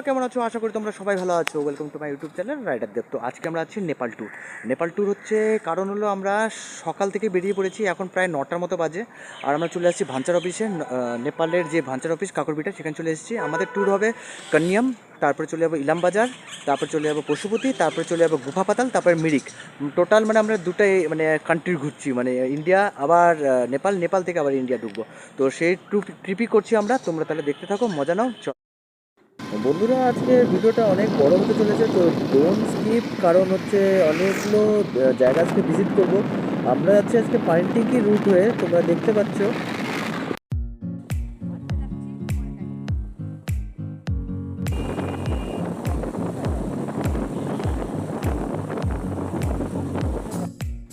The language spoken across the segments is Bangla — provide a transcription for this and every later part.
বন্ধুরা কেমন আছো? আশা করি তোমরা সবাই ভালো আছো। Welcome to my YouTube channel rider Dev তো আজকে আমরা আছি নেপাল ট্যুর নেপাল ট্যুর হচ্ছে, কারণ হলো আমরা সকাল থেকে বেরিয়ে পড়েছি, এখন প্রায় নটার মতো বাজে। আর আমরা চলে আসছি ভাঞ্চার অফিসে নেপালের যে ভাঞ্চার অফিস কাকরবিটা, সেখানে চলে এসেছি। আমাদের ট্যুর হবে কন্যাম তারপরে চলে যাব ইলাম বাজার তারপরে চলে যাব পশুপতি, তারপরে চলে যাব গুফা পাতাল, তারপরে মিরিক। টোটাল মানে আমরা দুটাই মানে কান্ট্রি ঘুরছি। মানে ইন্ডিয়া আবার নেপাল নেপাল থেকে আবার ইন্ডিয়া ঢুকবো। তো সেই ট্রিপই করছি আমরা। তোমরা তাহলে দেখতে থাকো, মজা নাও বন্ধুরা, আজকে ভিডিওটা অনেক বড় হতে চলেছে, তো ডোন্ট স্কিপ কারণ হচ্ছে অনেকগুলো জায়গা আজকে ভিজিট করব। আমরা যাচ্ছি আজকে পাইনটিকি রুট হয়ে, তোমরা দেখতে পাচ্ছ।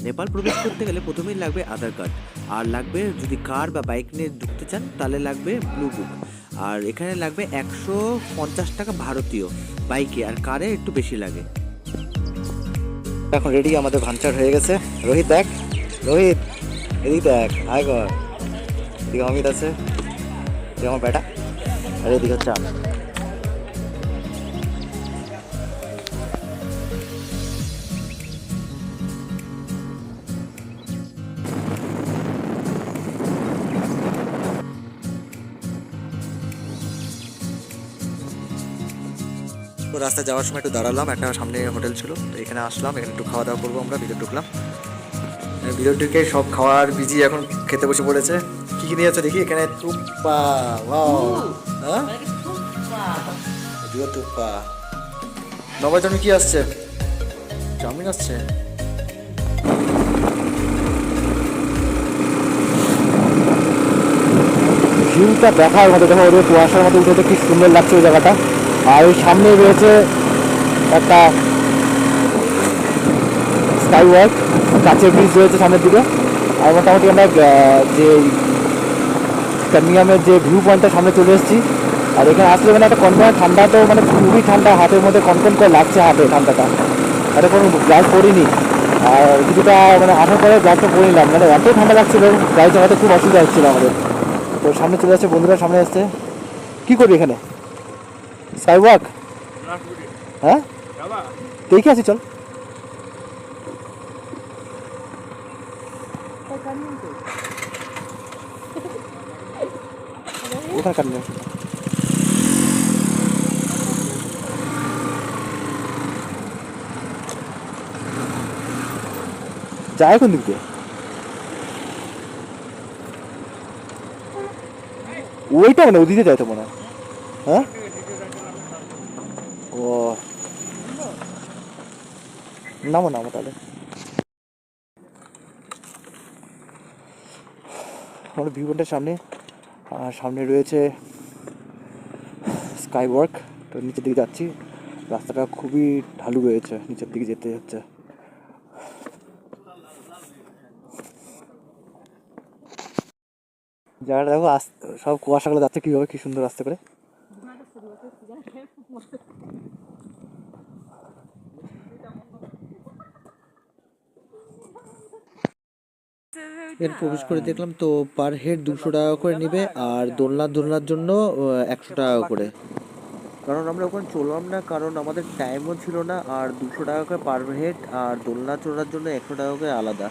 নেপাল প্রবেশ করতে গেলে প্রথমেই লাগবে আধার কার্ড। আর লাগবে যদি কার বা বাইক নিয়ে ঢুকতে চান, তাহলে লাগবে ব্লু বুক আর এখানে লাগবে একশো পঞ্চাশ টাকা ভারতীয় বাইকে, আর কারে একটু বেশি লাগে। এখন রেডি আমাদের ভাঞ্চার হয়ে গেছে। রোহিত দেখ, রোহিত, এদিক দেখ, আয় কর এদিকে অমিত আছে, এদিকে আমার বেটা, আর এদিকে হচ্ছে আমি। রাস্তায় যাওয়ার সময় একটু দাঁড়ালাম একটা সামনে হোটেল ছিল তো এখানে আসলাম এখানে একটু খাওয়া দাওয়া করব আমরা ভিতরে ঢুকলাম। ভিতর ঢুকে সব খাওয়ার বিজি এখন খেতে বসে পড়েছে। কি কি নিয়েছো দেখি এখানে তুপ্পা ওয়াও হ্যাঁ? তুপ্পা নবার জন্য কি আসছে? চাউমিন আসছে? ভিউটা দেখার মতো দেখো ওদের কুয়াশার মতো উঠে কি সুন্দর লাগছে ওই জায়গাটা। আর ওই সামনে রয়েছে একটা স্কাই ওয়াক কাছের ব্রিজ রয়েছে সামনের দিকে। আর মোটামুটি আমরা যে কানিয়ামের যে ভিউ পয়েন্টটা সামনে চলে এসেছি, আর এখানে আসলে মানে একটা কনকনে ঠান্ডা তো মানে খুবই ঠান্ডা, হাতের মধ্যে কনকন করে লাগছে হাতে ঠান্ডাটা। এটা কোনো গ্লাস পরিনি আর কিছুটা মানে আসার পরে গ্লাসটা পরে নিলাম। মানে এত ঠান্ডা লাগছিল গাড়ি চালাতে খুব অসুবিধা হচ্ছিল আমাদের। তো সামনে চলে আসছে বন্ধুরা, সামনে আসছে। কি করবি এখানে? স্কাই ওয়াক হ্যাঁ দেখে আসি চল। কাটলে যায় কোন দিক দিয়ে? ওইটা মানে ওদিকে যায় তো মনে হয়। হ্যাঁ? ও। নামো নামো তাহলে। আমাদের ভিউ পয়েন্টের সামনে। আর সামনে রয়েছে স্কাই ওয়ার্ক তো নিচের দিকে যাচ্ছি। রাস্তাটা খুবই ঢালু রয়েছে। নিচের দিকে যেতে হচ্ছে। জায়গাটা দেখো সব কুয়াশাগুলো যাচ্ছে কীভাবে, কি সুন্দর রাস্তা করে। এর প্রবেশ করে দেখলাম তো পার হেড দুশো টাকা করে নেবে আর দোলনা দোলনার জন্য একশো টাকা করে। কারণ আমরা ওখানে চললাম না কারণ আমাদের টাইমও ছিল না আর দুশো টাকা করে পার হেড আর দোলনা চড়ার জন্য একশো টাকা করে আলাদা।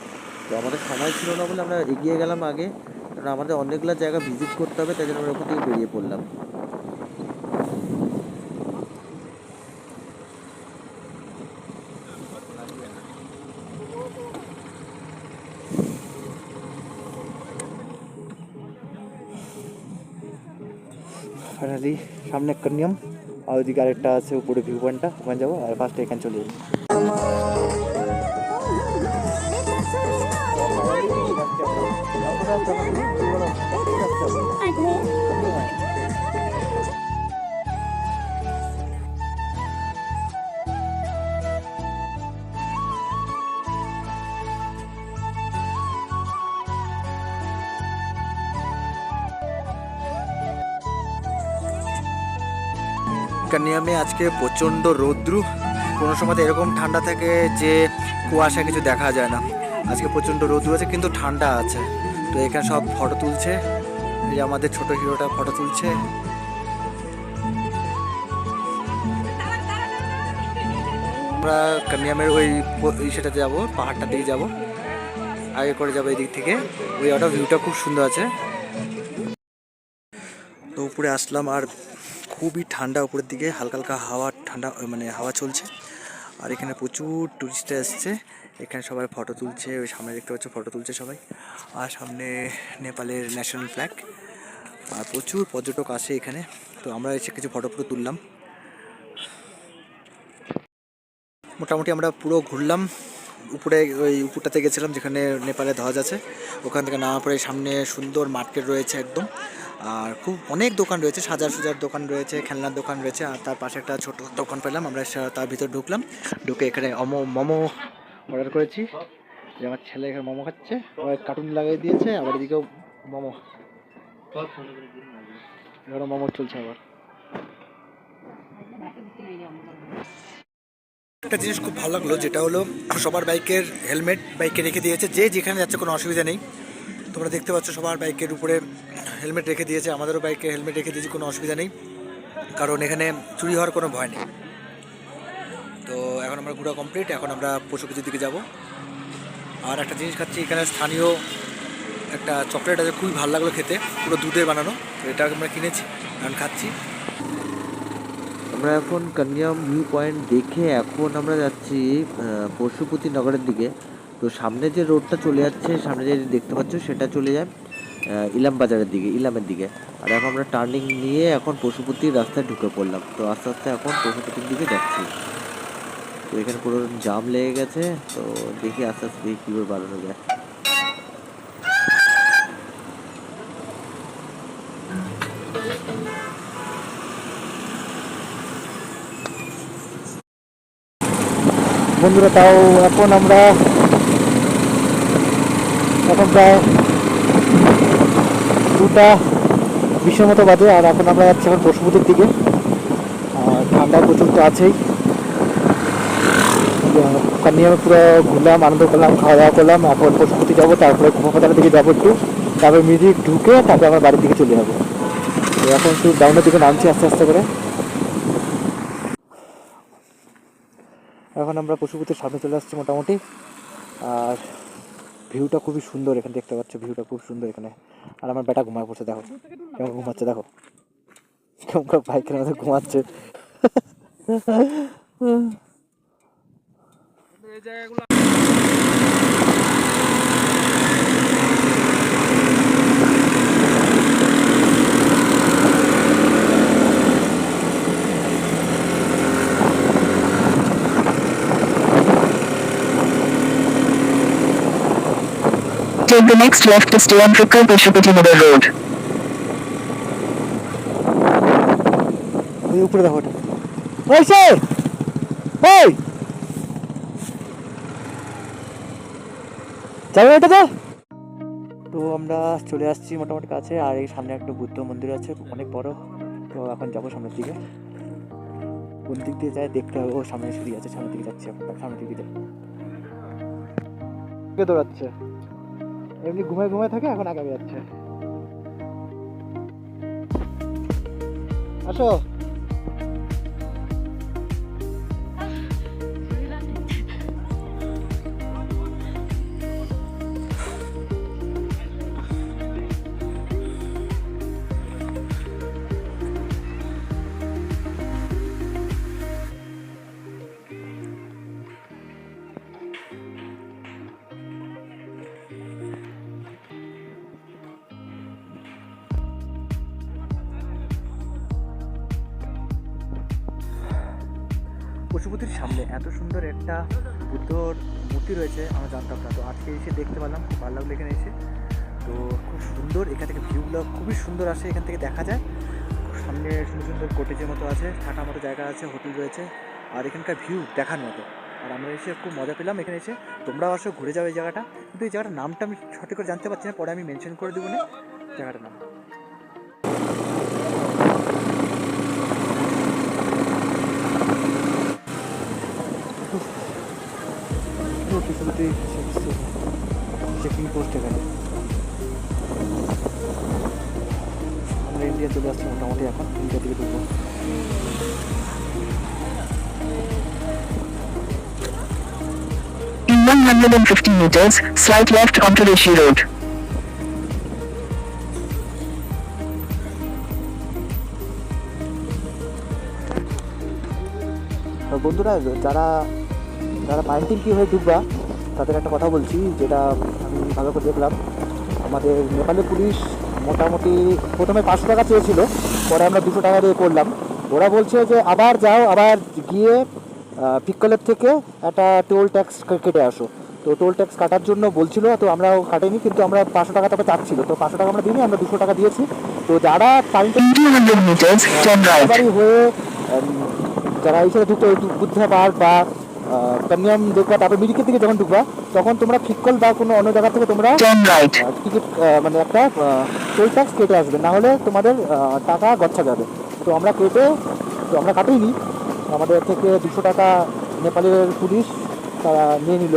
তো আমাদের সময় ছিল না বলে আমরা এগিয়ে গেলাম আগে কারণ আমাদের অনেকগুলো জায়গা ভিজিট করতে হবে তাই জন্য আমরা ওখান থেকে বেরিয়ে পড়লাম। ফাইনালি সামনে কন্যাম আর ওইদিকে আরেকটা আছে উপরে ভিউ পয়েন্টটা ওখানে যাব আর ফার্স্টে এখানে চলে যাব কানিয়ামে আজকে প্রচণ্ড রৌদ্রু। কোনো সময় এরকম ঠান্ডা থাকে যে কুয়াশা কিছু দেখা যায় না। আজকে প্রচণ্ড রৌদ্র আছে, কিন্তু ঠান্ডা আছে। তো এখানে সব ফটো তুলছে। যে আমাদের ছোট হিরোটা ফটো তুলছে। আমরা কান্যামের ওই সেটাতে যাব পাহাড়টার দিকে যাব। আগে করে যাব এই দিক থেকে। ওই ওটা ভিউটা খুব সুন্দর আছে। তো উপরে আসলাম আর খুবই ঠান্ডা উপরের দিকে হালকা হালকা হাওয়া, ঠান্ডা মানে হাওয়া চলছে। আর এখানে প্রচুর টুরিস্ট এসছে। এখানে সবাই ফটো তুলছে, ওই সামনে দেখতে পাচ্ছ ফটো তুলছে সবাই। আর সামনে নেপালের ন্যাশনাল ফ্ল্যাগ আর প্রচুর পর্যটক আসে এখানে। তো আমরা এসে কিছু ফটো ফটো তুললাম। মোটামুটি আমরা পুরো ঘুরলাম। উপরে ওই উপরটাতে গেছিলাম যেখানে নেপালে ধ্বজ আছে। ওখান থেকে নামা পরে সামনে সুন্দর মার্কেট রয়েছে একদম। আর খুব অনেক দোকান রয়েছে সাজার সুজার দোকান রয়েছে, খেলনার দোকান রয়েছে, আর তার পাশে একটা ছোট দোকান পেলাম, আমরা তার ভিতর ঢুকলাম। ঢুকে এখানে অমো, মোমো অর্ডার করেছি। যে আমার ছেলে এখানে মোমো খাচ্ছে আবার কার্টুন লাগিয়ে দিয়েছে, আবার এদিকেও মোমো। এখানে মোমো চলছে আবার। একটা জিনিস খুব ভালো লাগল, যেটা হলো সবার বাইকের হেলমেট বাইকে রেখে দিয়েছে, যে যেখানে যাচ্ছে কোনো অসুবিধা নেই। তোমরা দেখতে পাচ্ছ সবার বাইকের উপরে হেলমেট রেখে দিয়েছে, আমাদেরও বাইকে হেলমেট রেখে দিয়েছে, কোনো অসুবিধা নেই। কারণ এখানে চুরি হওয়ার কোনো ভয় নেই। তো এখন আমরা ঘোরা কমপ্লিট এখন আমরা পশুপতির দিকে যাব। আর একটা জিনিস খাচ্ছি, এখানে স্থানীয় একটা চকলেট আছে, খুবই ভালো লাগল খেতে, পুরো দুধে বানানো এটা আমরা কিনেছি, এখন খাচ্ছি। আমরা এখন কান্যাম ভিউ পয়েন্ট দেখে এখন আমরা যাচ্ছি পশুপতি নগরের দিকে। তো সামনে যে রোডটা চলে যাচ্ছে, সামনে যে দেখতে পাচ্ছ সেটা চলে যায় ইলাম বাজারের দিকে, ইলামের দিকে। আর এখন আমরা টার্নিং নিয়ে এখন পশুপতির রাস্তায় ঢুকে পড়লাম। তো আস্তে আস্তে এখন পশুপতির দিকে যাচ্ছি। তো এখানে পুরো জাম লেগে গেছে, তো দেখি আস্তে আস্তে দেখি কীভাবে বাড়ানো যায়। বন্ধুরা, তাও এখন আমরা এখন প্রায় দুটা বিশের মতো বাজে আর এখন আমরা যাচ্ছি এখন পশুপতির দিকে। আর ঠান্ডা প্রচুর তো আছেই। কান্নিয়ামে পুরো ঘুরলাম, আনন্দ করলাম খাওয়া দাওয়া করলাম এখন পশুপতি যাব, তারপরে কুমাপাতার দিকে যাব একটু। তারপরে মিউজিক ঢুকে তারপরে আমার বাড়ির দিকে চলে যাব। এখন একটু ডাউনের দিকে নামছি আস্তে আস্তে করে। এখন আমরা পশুপতির সামনে চলে আসছি মোটামুটি। আর ভিউটা খুবই সুন্দর, এখানে দেখতে পাচ্ছ ভিউটা খুব সুন্দর এখানে। আর আমার বেটা ঘুমায় পড়ছে, দেখো। কেমন ঘুমাচ্ছে, দেখো। কেমন করে বাইকের মধ্যে ঘুমাচ্ছে। Take the next left to stay on Trikar Pashupati Nagar Road. ওই উপরে দেখো ওটা। ওইসে এই যাবে ওটাতে তো? আমরা চলে আসছি মোটামুটি কাছে, আর এই সামনে একটা বুদ্ধ মন্দির আছে, অনেক বড়। তো এখন যাব সামনের দিকে। কোন দিক দিয়ে যায় দেখতে হবে। ও সামনে সিঁড়ি আছে, সামনের দিকে যাচ্ছে সামনের দিকে দৌড়াচ্ছে। এমনি ঘুমায় ঘুমায় থাকে এখন আগে যাচ্ছে আসো। পশুপতির সামনে এত সুন্দর একটা বুদ্ধর মূর্তি রয়েছে, আমরা জানতাম না। তো আজকে এসে দেখতে পেলাম, খুব ভালো লাগল এখানে এসে। তো খুব সুন্দর, এখান থেকে ভিউগুলো খুবই সুন্দর আসে, এখান থেকে দেখা যায়। সামনে সুন্দর সুন্দর কোটেজের মতো আছে, থাকার মতো জায়গা আছে হোটেল রয়েছে। আর এখানকার ভিউ দেখার মতো। আর আমরা এসে খুব মজা পেলাম এখানে এসে। তোমরাও আসো, ঘুরে যাও এই জায়গাটা। কিন্তু এই জায়গাটার নামটা আমি সঠিক করে জানতে পারছি না, পরে আমি মেনশন করে দেবো না। জায়গাটার নাম। পশুপতি চেকিং পোস্ট এখানে। আমরা ইন্ডিয়া চলে আসছি মোটামুটি এখন ইন্ডিয়া থেকে ঢুকবো। 250 meters, slight left onto Rishi Road. বন্ধুরা যারা যারা পাইন্টিং কী হয়ে ডুববা তাদের একটা কথা বলছি যেটা আমি ভালো করে দেখলাম। আমাদের নেপালি পুলিশ মোটামুটি প্রথমে পাঁচশো টাকা চেয়েছিল পরে আমরা দুশো টাকা দিয়ে করলাম। ওরা বলছে যে আবার যাও আবার গিয়ে পিকলের থেকে একটা টোল ট্যাক্স কেটে আসো। তো টোল ট্যাক্স কাটার জন্য বলছিল তো আমরাও কাটিনি কিন্তু আমরা পাঁচশো টাকা তাকে চাচ্ছিল। তো পাঁচশো টাকা আমরা দিইনি আমরা দুশো টাকা দিয়েছি। তো যারা পাইন্টিং In 200 meters, turn right. বাড়ি হয়ে যারা এই সাথে ঢুকতে বুদ্ধা পাহাড় বা কান্যাম দেখবা তারপর মিরিকের দিকে যখন ঢুকবা তখন তোমরা ফিকল বা কোনো অন্য জায়গা থেকে তোমরা টিকিট মানে একটা টোল ট্যাক্স কেটে আসবে। না হলে তোমাদের টাকা গচ্ছা যাবে। তো আমরা কেটে তো আমরা কাটিনি। আমাদের থেকে দুশো টাকা নেপালের পুলিশ তারা নিয়ে নিল।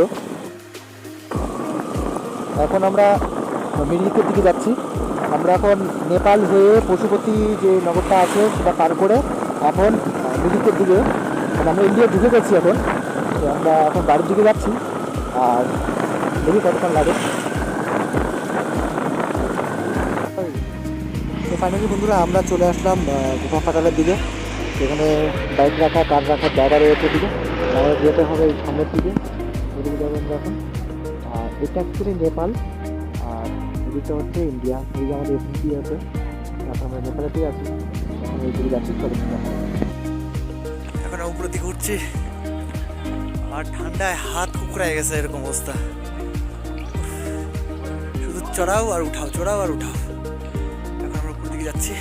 এখন আমরা মিরিকের দিকে যাচ্ছি। আমরা এখন নেপাল হয়ে পশুপতি যে নগরটা আছে সেটা পার করে এখন মিরিকের দিকে। মানে আমরা ইন্ডিয়া ঢুকে গেছি এখন। তো আমরা এখন বাড়ির দিকে যাচ্ছি আর দেখি কতক্ষণ লাগে। তো ফাইনালি বন্ধুরা আমরা চলে আসলাম ফাটালের দিকে। সেখানে বাইক রাখা কার রাখার জায়গা রয়েছে দিকে আমাদের যেতে হবে এই সামনের দিকে ওদিকে যাব আমরা এখন। আর এটা অ্যাকচুয়ালি নেপাল আর এদিকটা হচ্ছে ইন্ডিয়া এদিকে আমাদের এসএনপি আছে তারপর আমরা নেপালেতেই আছি। এখন এই দিকে যাচ্ছি চলে। এখন উপরের দিকে উঠছি। আর ঠান্ডায় হাত কুকড়ায় গেছে এরকম অবস্থা। শুধু চড়াও আর উঠাও চড়াও আর উঠাও। এখন আমরা উপরের দিকে যাচ্ছি।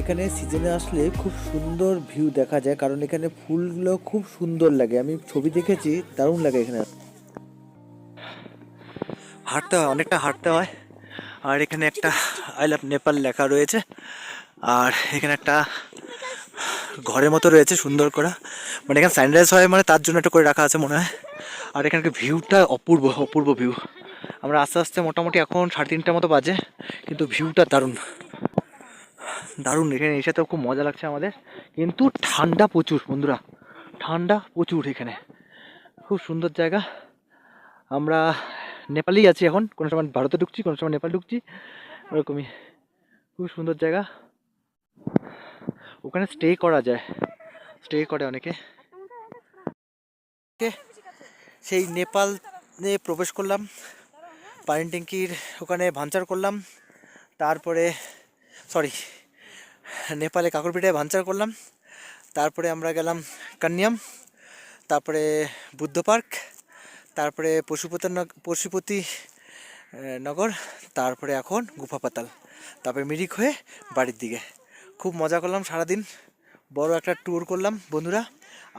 এখানে সিজনে আসলে খুব সুন্দর ভিউ দেখা যায় কারণ এখানে ফুলগুলো খুব সুন্দর লাগে। আমি ছবি দেখেছি দারুণ লাগে এখানে। হাঁটতে হয় অনেকটা হাঁটতে হয়। আর এখানে একটা আই লাভ নেপাল লেখা রয়েছে। আর এখানে একটা ঘরের মতো রয়েছে, সুন্দর করা। মানে এখানে সানরাইজ হয় মানে তার জন্য একটা করে রাখা আছে মনে হয়। আর এখানকার ভিউটা অপূর্ব অপূর্ব ভিউ আমরা আস্তে আস্তে মোটামুটি এখন সাড়ে তিনটার মতো বাজে, কিন্তু ভিউটা দারুণ। দারুণ, এখানে এসে তো খুব মজা লাগছে আমাদের। কিন্তু ঠান্ডা প্রচুর বন্ধুরা, ঠান্ডা প্রচুর এখানে। খুব সুন্দর জায়গা। আমরা নেপালেই আছি এখন, কোনো সময় ভারতে ঢুকছি, কোনো সময় নেপাল ঢুকছি, ওরকমই। খুব সুন্দর জায়গা। ওখানে স্টে করা যায়। স্টে করে অনেকে? সেই নেপালে প্রবেশ করলাম। পানি ট্যাঙ্কির ওখানে ভাঞ্চার করলাম। তারপরে সরি নেপালে কাকুরপিঠায় ভাঞ্চার করলাম। তারপরে আমরা গেলাম কান্যাম তারপরে বুদ্ধ পার্ক। তারপরে পশুপতি নগ- পশুপতি নগর। তারপরে এখন গুফা পাতাল। তারপরে মিরিক হয়ে বাড়ির দিকে। খুব মজা করলাম সারাদিন। বড় একটা ট্যুর করলাম বন্ধুরা।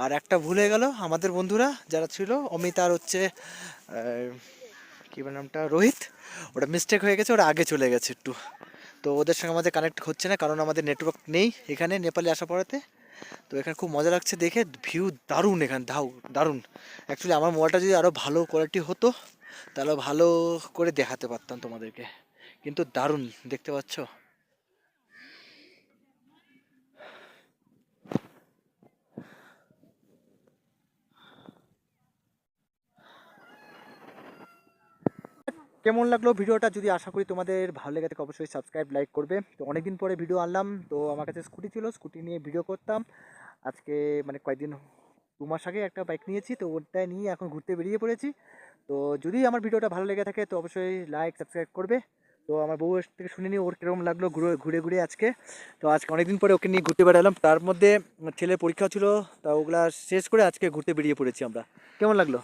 আর একটা ভুলে গেল, আমাদের বন্ধুরা যারা ছিল, অমিত আর হচ্ছে কী নামটা, রোহিত, ওটা মিস্টেক হয়ে গেছে, ওরা আগে চলে গেছে একটু। তো ওদের সঙ্গে আমাদের কানেক্ট হচ্ছে না, কারণ আমাদের নেটওয়ার্ক নেই এখানে, নেপালে আসা পড়াতে। তো এখানে খুব মজা লাগছে দেখে ভিউ দারুণ এখানে দাও দারুণ। অ্যাকচুয়ালি আমার মোবাইলটা যদি আরও ভালো কোয়ালিটি হতো, তাহলে ভালো করে দেখাতে পারতাম তোমাদেরকে। কিন্তু দারুণ, দেখতে পাচ্ছ? কেমন লাগল ভিডিওটা? যদি আশা করি তোমাদের ভালো লেগে থাকে, অবশ্যই সাবস্ক্রাইব লাইক করবে। তো অনেকদিন পরে ভিডিও আনলাম। তো আমার কাছে স্কুটি ছিল স্কুটি নিয়ে ভিডিও করতাম। আজকে মানে কয়েকদিন, দু মাস আগে একটা বাইক নিয়েছি, তো ওটা নিয়ে এখন ঘুরতে বেরিয়ে পড়েছি। তো যদি আমার ভিডিওটা ভালো লেগে থাকে, তো অবশ্যই লাইক সাবস্ক্রাইব করবে। তো আমার বউ থেকে শুনে নিই ওর কীরকম লাগল ঘুরে ঘুরে ঘুরে আজকে। তো আজকে অনেকদিন পরে ওকে নিয়ে ঘুরতে বেড়ালাম। তার মধ্যে ছেলের পরীক্ষা ছিল, তা ওগুলা শেষ করে আজকে ঘুরতে বেরিয়ে পড়েছি আমরা। কেমন লাগল?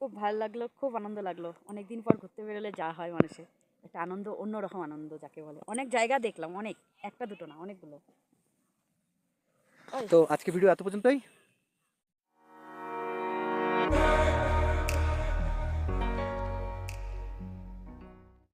খুব ভালো লাগল, খুব আনন্দ লাগল। অনেকদিন পর ঘুরতে বেরোলে যা হয় মানুষের। একটা আনন্দ, অন্যরকম আনন্দ যাকে বলে। অনেক জায়গা দেখলাম, অনেক। একটা দুটো না, অনেকগুলো। তো আজকে ভিডিও এত পর্যন্তই।